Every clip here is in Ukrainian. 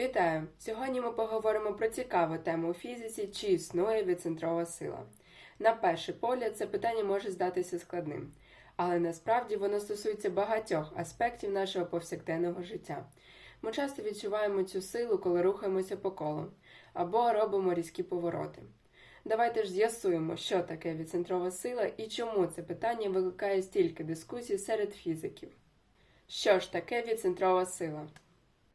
Вітаю! Сьогодні ми поговоримо про цікаву тему у фізиці, чи існує відцентрова сила. На перший погляд, це питання може здатися складним, але насправді воно стосується багатьох аспектів нашого повсякденного життя. Ми часто відчуваємо цю силу, коли рухаємося по колу або робимо різкі повороти. Давайте ж з'ясуємо, що таке відцентрова сила і чому це питання викликає стільки дискусій серед фізиків. Що ж таке відцентрова сила?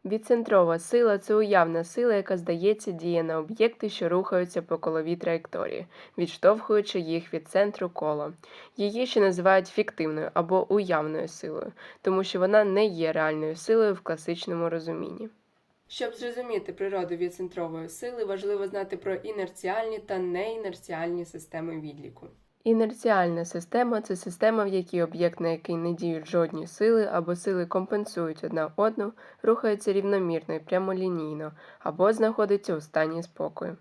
Відцентрова сила це уявна сила, яка здається діє на об'єкти, що рухаються по коловій траєкторії, відштовхуючи їх від центру кола. Її ще називають фіктивною або уявною силою, тому що вона не є реальною силою в класичному розумінні. Щоб зрозуміти природу відцентрової сили, важливо знати про інерціальні та неінерціальні системи відліку. Інерціальна система це система, в якій об'єкт, на який не діють жодні сили або сили компенсують одна одну, рухається рівномірно і прямолінійно або знаходиться у стані спокою.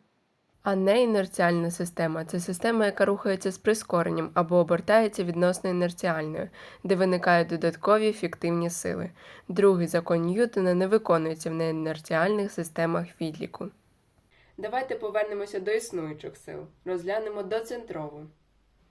А неінерціальна система це система, яка рухається з прискоренням або обертається відносно інерціальною, де виникають додаткові фіктивні сили. Другий закон Ньютона не виконується в неінерціальних системах відліку. Давайте повернемося до існуючих сил. Розглянемо доцентрову.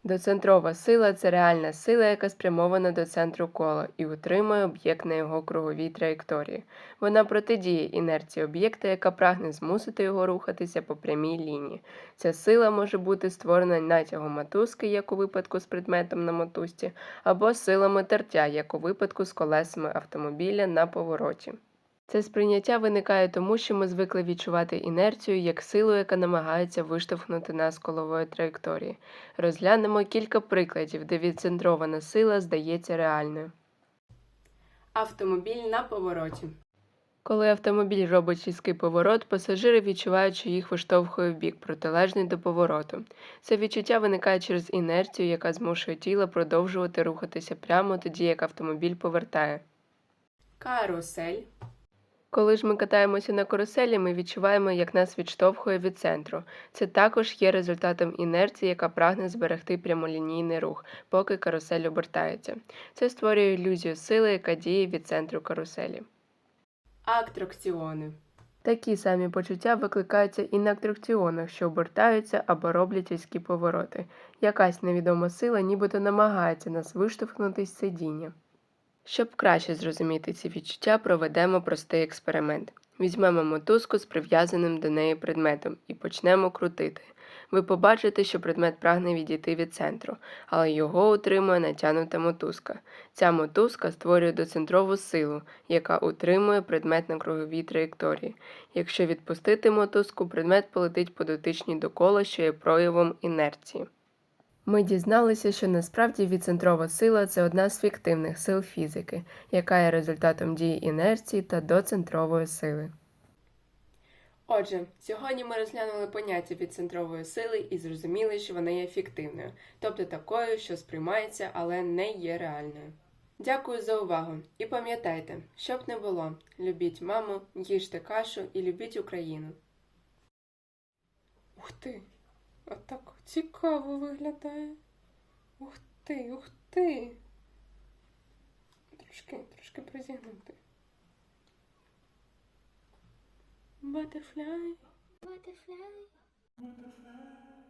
Доцентрова сила це реальна сила, яка спрямована до центру кола і утримує об'єкт на його круговій траєкторії. Вона протидіє інерції об'єкта, яка прагне змусити його рухатися по прямій лінії. Ця сила може бути створена натягом мотузки, як у випадку з предметом на мотузці, або силами тертя, як у випадку з колесами автомобіля на повороті. Це сприйняття виникає тому, що ми звикли відчувати інерцію як силу, яка намагається виштовхнути нас з колової траєкторії. Розглянемо кілька прикладів, де відцентрована сила здається реальною. Автомобіль на повороті. Коли автомобіль робить різкий поворот, пасажири відчувають, що їх виштовхує в бік, протилежний до повороту. Це відчуття виникає через інерцію, яка змушує тіло продовжувати рухатися прямо тоді, як автомобіль повертає. Карусель. Коли ж ми катаємося на каруселі, ми відчуваємо, як нас відштовхує від центру. Це також є результатом інерції, яка прагне зберегти прямолінійний рух, поки карусель обертається. Це створює ілюзію сили, яка діє від центру каруселі. Атракціони. Такі самі почуття викликаються і на атракціонах, що обертаються або роблять різкі повороти. Якась невідома сила нібито намагається нас виштовхнути з сидіння. Щоб краще зрозуміти ці відчуття, проведемо простий експеримент. Візьмемо мотузку з прив'язаним до неї предметом і почнемо крутити. Ви побачите, що предмет прагне відійти від центру, але його утримує натягнута мотузка. Ця мотузка створює доцентрову силу, яка утримує предмет на круговій траєкторії. Якщо відпустити мотузку, предмет полетить по дотичній до кола, що є проявом інерції. Ми дізналися, що насправді відцентрова сила це одна з фіктивних сил фізики, яка є результатом дії інерції та доцентрової сили. Отже, сьогодні ми розглянули поняття відцентрової сили і зрозуміли, що вона є фіктивною, тобто такою, що сприймається, але не є реальною. Дякую за увагу і пам'ятайте, щоб не було, любіть маму, їжте кашу і любіть Україну. Ух ти! А так цікаво виглядає. Ух ти, ух ти. Трошки, трошки призігнути. Butterfly. Butterfly. Butterfly.